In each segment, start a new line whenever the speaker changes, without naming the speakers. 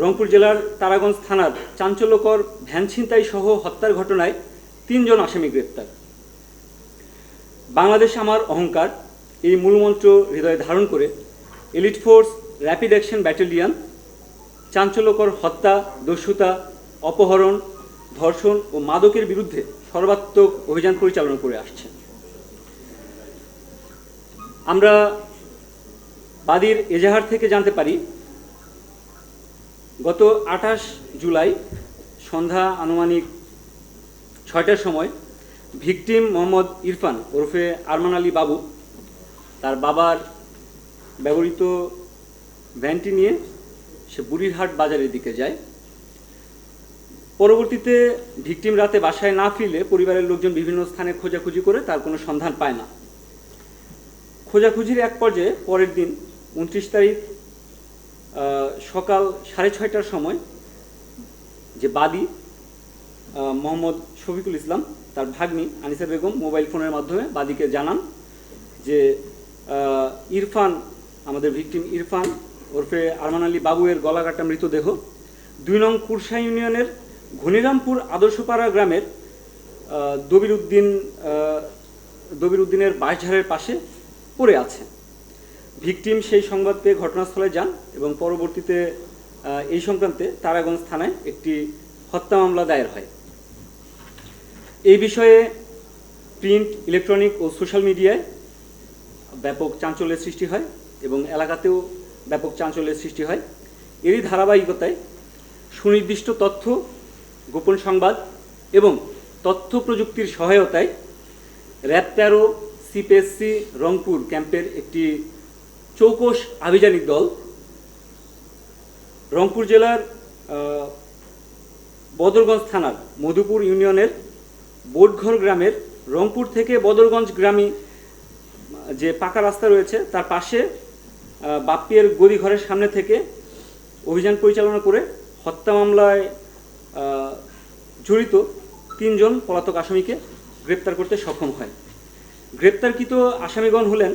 রংপুর জেলার তারাগঞ্জ থানার চাঞ্চল্যকর ভ্যান ছিনতাই সহ হত্যার ঘটনায় তিনজন আসামি গ্রেপ্তার। বাংলাদেশ আমার অহংকার, এই মূলমন্ত্র হৃদয়ে ধারণ করে elite force rapid action battalion চাঞ্চল্যকর হত্যা, দস্যুতা, অপহরণ, ধর্ষণ ও মাদকের বিরুদ্ধে সর্বাত্মক অভিযান পরিচালনা করে আসছে। আমরা বাদীর এজাহার থেকে জানতে পারি গত আঠাশ জুলাই সন্ধ্যা আনুমানিক ছয়টার সময় ভিকটিম মোহাম্মদ ইরফান ওরফে আরমান আলী বাবু তার বাবার ব্যবহৃত ভ্যানটি নিয়ে সে বুড়িরহাট বাজারের দিকে যায়। পরবর্তীতে ভিকটিম রাতে বাসায় না ফিরলে পরিবারের লোকজন বিভিন্ন স্থানে খোঁজাখুঁজি করে তার কোনো সন্ধান পায় না। খোঁজাখুঁজির এক পর্যায়ে পরের দিন উনত্রিশ তারিখ সকাল সাড়ে ছয়টার সময় যে বাদী মোহাম্মদ শফিকুল ইসলাম, তার ভাগ্নি আনিসা বেগম মোবাইল ফোনের মাধ্যমে বাদীকে জানান যে ইরফান, আমাদের ভিকটিম ইরফান ওরফে আরমান আলী বাবুয়ের গলাকাটা মৃতদেহ দুই নং কুরসা ইউনিয়নের ঘনিরামপুর আদর্শপাড়া গ্রামের দবির উদ্দিন দবির উদ্দিনের বাঁশঝাড়ের পাশে পড়ে আছে। ভিকটিম সেই সংবাদ পেয়ে ঘটনাস্থলে যান এবং পরবর্তীতে এই সংক্রান্তে তারাগঞ্জ থানায় একটি হত্যা মামলা দায়ের হয়। এই বিষয়ে প্রিন্ট, ইলেকট্রনিক ও সোশ্যাল মিডিয়ায় ব্যাপক চাঞ্চল্যের সৃষ্টি হয় এবং এলাকাতেও ব্যাপক চাঞ্চল্যের সৃষ্টি হয়। এরই ধারাবাহিকতায় সুনির্দিষ্ট তথ্য, গোপন সংবাদ এবং তথ্য প্রযুক্তির সহায়তায় র্যাব সিপিএসসি রংপুর ক্যাম্পের একটি চৌকস আভিযানিক দল, রংপুর জেলার বদরগঞ্জ থানার, মধুপুর ইউনিয়নের, বোটঘর গ্রামের, রংপুর থেকে বদরগঞ্জ গ্রামী, যে পাকা রাস্তা রয়েছে, তার পাশে বাপ্পিয়ের গদি ঘরের সামনে থেকে অভিযান পরিচালনা করে হত্যা মামলায় জড়িত তিনজন পলাতক আসামিকে গ্রেপ্তার করতে সক্ষম হয়। গ্রেপ্তারকৃত আসামিগণ হলেন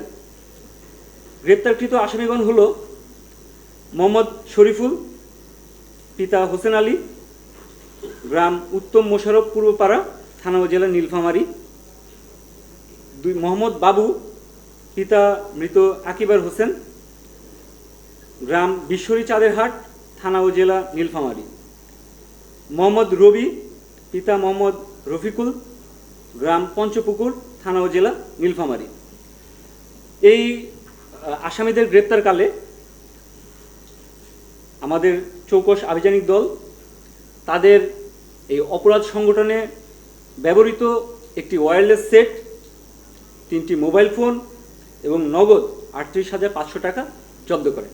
গ্রেপ্তারকৃত আসামিগণ হল মোহাম্মদ শরীফুল, পিতা হোসেন আলী, গ্রাম উত্তম মোশারফ, পূর্বপাড়া, থানা জেলা নীলফামারী, দুই মোহাম্মদ বাবু, পিতা মৃত আকিবার হোসেন, গ্রাম বিশ্বরী চাঁদেরহাট, থানা ও জেলা নীলফামারী। মোহাম্মদ রবি, পিতা মোহাম্মদ রফিকুল, গ্রাম পঞ্চপুকুর, থানা ও জেলা নীলফামারী। এই আসামিদের গ্রেপ্তারকালে আমাদের চৌকস আভিযানিক দল তাদের এই অপরাধ সংগঠনে ব্যবহৃত একটি ওয়্যারলেস সেট তিনটি মোবাইল ফোন এবং নগদ আটত্রিশ হাজার পাঁচশো টাকা জব্দ করে।